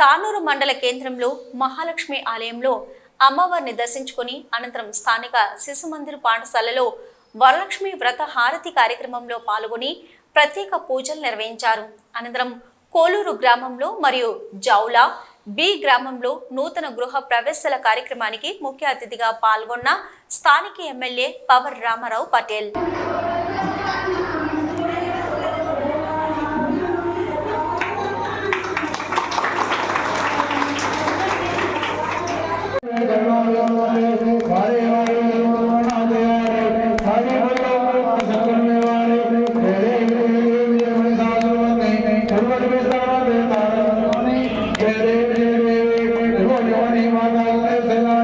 తానూరు మండల కేంద్రంలో మహాలక్ష్మి ఆలయంలో అమ్మవారిని దర్శించుకుని అనంతరం స్థానిక శిశు మందిర్ పాఠశాలలో వరలక్ష్మి వ్రత హారతి కార్యక్రమంలో పాల్గొని ప్రత్యేక పూజలు నిర్వహించారు. అనంతరం కోలూరు గ్రామంలో మరియు జౌలా బి గ్రామంలో నూతన గృహ ప్రవేశాల కార్యక్రమానికి ముఖ్య అతిథిగా పాల్గొన్న స్థానిక MLA Pawar Ramarao Patel. Señor y mandarles el.